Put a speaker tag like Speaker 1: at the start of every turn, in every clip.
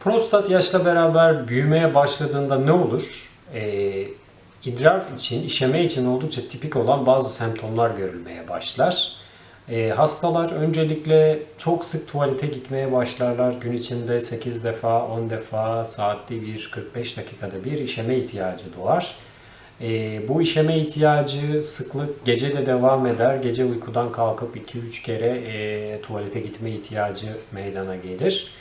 Speaker 1: Prostat yaşla beraber büyümeye başladığında ne olur? Ee, idrar için, işeme için oldukça tipik olan bazı semptomlar görülmeye başlar. Ee, hastalar öncelikle çok sık tuvalete gitmeye başlarlar. Gün içinde 8 defa, 10 defa, saatli bir 45 dakikada bir işeme ihtiyacı doğar. Ee, bu işeme ihtiyacı sıklık gece de devam eder. Gece uykudan kalkıp 2-3 kere e, tuvalete gitme ihtiyacı meydana gelir.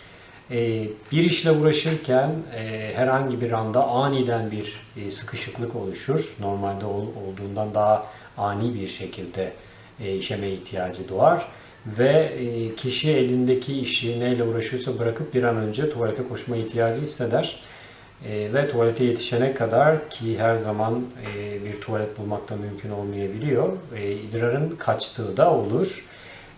Speaker 1: Ee, bir işle uğraşırken e, herhangi bir anda aniden bir e, sıkışıklık oluşur. Normalde ol, olduğundan daha ani bir şekilde e, işeme ihtiyacı doğar. Ve kişi elindeki işi neyle uğraşıyorsa bırakıp bir an önce tuvalete koşma ihtiyacı hisseder. Ve tuvalete yetişene kadar ki her zaman bir tuvalet bulmakta mümkün olmayabiliyor. İdrarın kaçtığı da olur.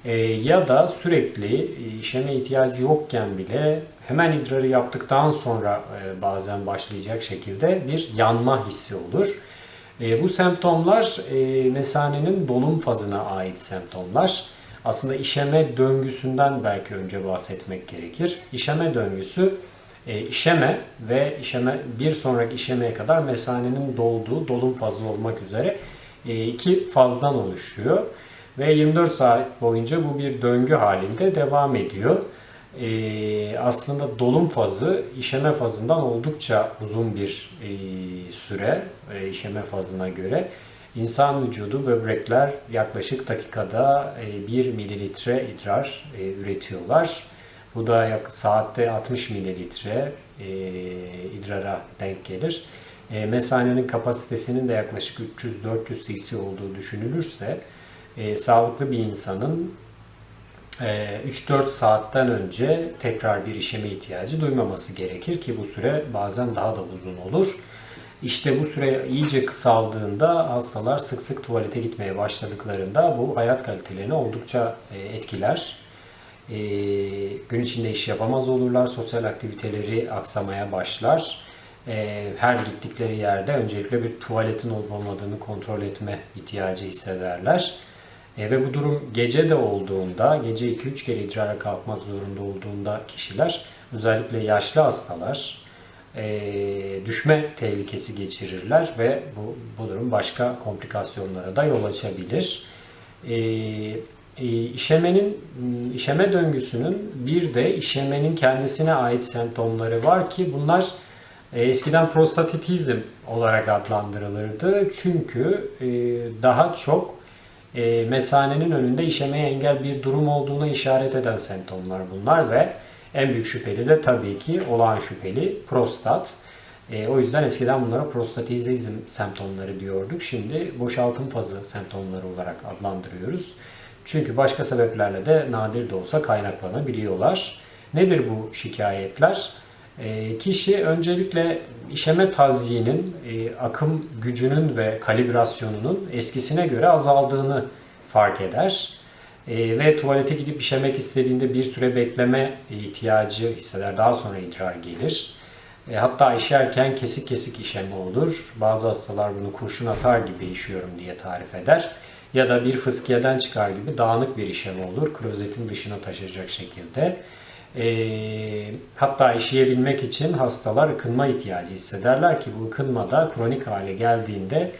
Speaker 1: E, ya da sürekli işeme ihtiyacı yokken bile hemen idrarı yaptıktan sonra e, bazen başlayacak şekilde bir yanma hissi olur. E, bu semptomlar e, mesanenin dolum fazına ait semptomlar. Aslında işeme döngüsünden belki önce bahsetmek gerekir. İşeme döngüsü e, işeme ve işeme bir sonraki işemeye kadar mesanenin dolduğu dolum fazı olmak üzere e, iki fazdan oluşuyor. Ve 24 saat boyunca bu bir döngü halinde devam ediyor. Ee, aslında dolum fazı işeme fazından oldukça uzun bir e, süre e, işeme fazına göre. İnsan vücudu böbrekler yaklaşık dakikada e, 1 mililitre idrar e, üretiyorlar. Bu da yak, saatte 60 mililitre e, idrara denk gelir. E, mesanenin kapasitesinin de yaklaşık 300-400 cc olduğu düşünülürse e, sağlıklı bir insanın e, 3-4 saatten önce tekrar bir işeme ihtiyacı duymaması gerekir ki bu süre bazen daha da uzun olur. İşte bu süre iyice kısaldığında hastalar sık sık tuvalete gitmeye başladıklarında bu hayat kalitelerini oldukça e, etkiler. E, gün içinde iş yapamaz olurlar, sosyal aktiviteleri aksamaya başlar. E, her gittikleri yerde öncelikle bir tuvaletin olup olmadığını kontrol etme ihtiyacı hissederler. E, ve bu durum gece de olduğunda, gece 2-3 kere idrara kalkmak zorunda olduğunda kişiler, özellikle yaşlı hastalar, e, düşme tehlikesi geçirirler ve bu, bu durum başka komplikasyonlara da yol açabilir. E, e, işeme döngüsünün bir de işemenin kendisine ait semptomları var ki bunlar e, eskiden prostatitizm olarak adlandırılırdı. Çünkü e, daha çok e, mesanenin önünde işemeye engel bir durum olduğuna işaret eden semptomlar bunlar ve en büyük şüpheli de tabii ki olağan şüpheli prostat. E, o yüzden eskiden bunlara prostatizm semptomları diyorduk. Şimdi boşaltım fazı semptomları olarak adlandırıyoruz. Çünkü başka sebeplerle de nadir de olsa kaynaklanabiliyorlar. Nedir bu şikayetler? E, kişi öncelikle işeme tazyinin, e, akım gücünün ve kalibrasyonunun eskisine göre azaldığını fark eder. E, ve tuvalete gidip işemek istediğinde bir süre bekleme ihtiyacı hisseder. Daha sonra idrar gelir. E, hatta işerken kesik kesik işeme olur. Bazı hastalar bunu kurşun atar gibi işiyorum diye tarif eder. Ya da bir fıskiyeden çıkar gibi dağınık bir işeme olur. Klozetin dışına taşıyacak şekilde. E, hatta işeyebilmek için hastalar ıkınma ihtiyacı hissederler ki bu ıkınma da kronik hale geldiğinde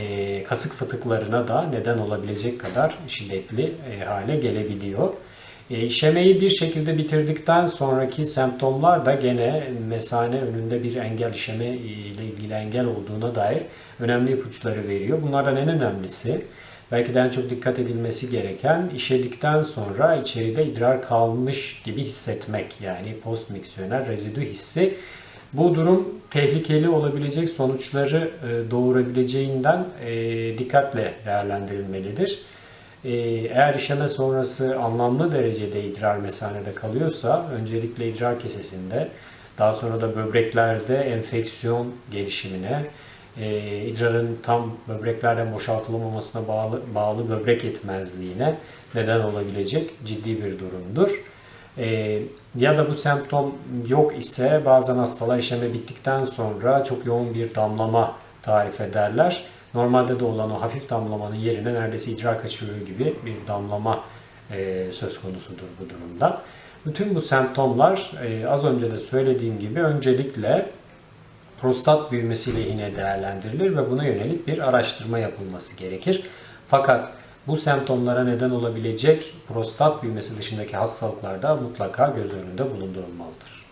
Speaker 1: e, kasık fıtıklarına da neden olabilecek kadar şiddetli e, hale gelebiliyor. E, işemeyi bir şekilde bitirdikten sonraki semptomlar da gene mesane önünde bir engel işeme ile ilgili engel olduğuna dair önemli ipuçları veriyor. Bunlardan en önemlisi belki de en çok dikkat edilmesi gereken işedikten sonra içeride idrar kalmış gibi hissetmek yani postmiksiyonel rezidü hissi. Bu durum tehlikeli olabilecek sonuçları e, doğurabileceğinden e, dikkatle değerlendirilmelidir. E, eğer işeme sonrası anlamlı derecede idrar mesanede kalıyorsa öncelikle idrar kesesinde daha sonra da böbreklerde enfeksiyon gelişimine, e, idrarın tam böbreklerden boşaltılamamasına bağlı, bağlı böbrek yetmezliğine neden olabilecek ciddi bir durumdur. E, ya da bu semptom yok ise bazen hastalar işleme bittikten sonra çok yoğun bir damlama tarif ederler. Normalde de olan o hafif damlamanın yerine neredeyse idrar kaçırıyor gibi bir damlama e, söz konusudur bu durumda. Bütün bu semptomlar e, az önce de söylediğim gibi öncelikle prostat büyümesi lehine değerlendirilir ve buna yönelik bir araştırma yapılması gerekir. Fakat bu semptomlara neden olabilecek prostat büyümesi dışındaki hastalıklar da mutlaka göz önünde bulundurulmalıdır.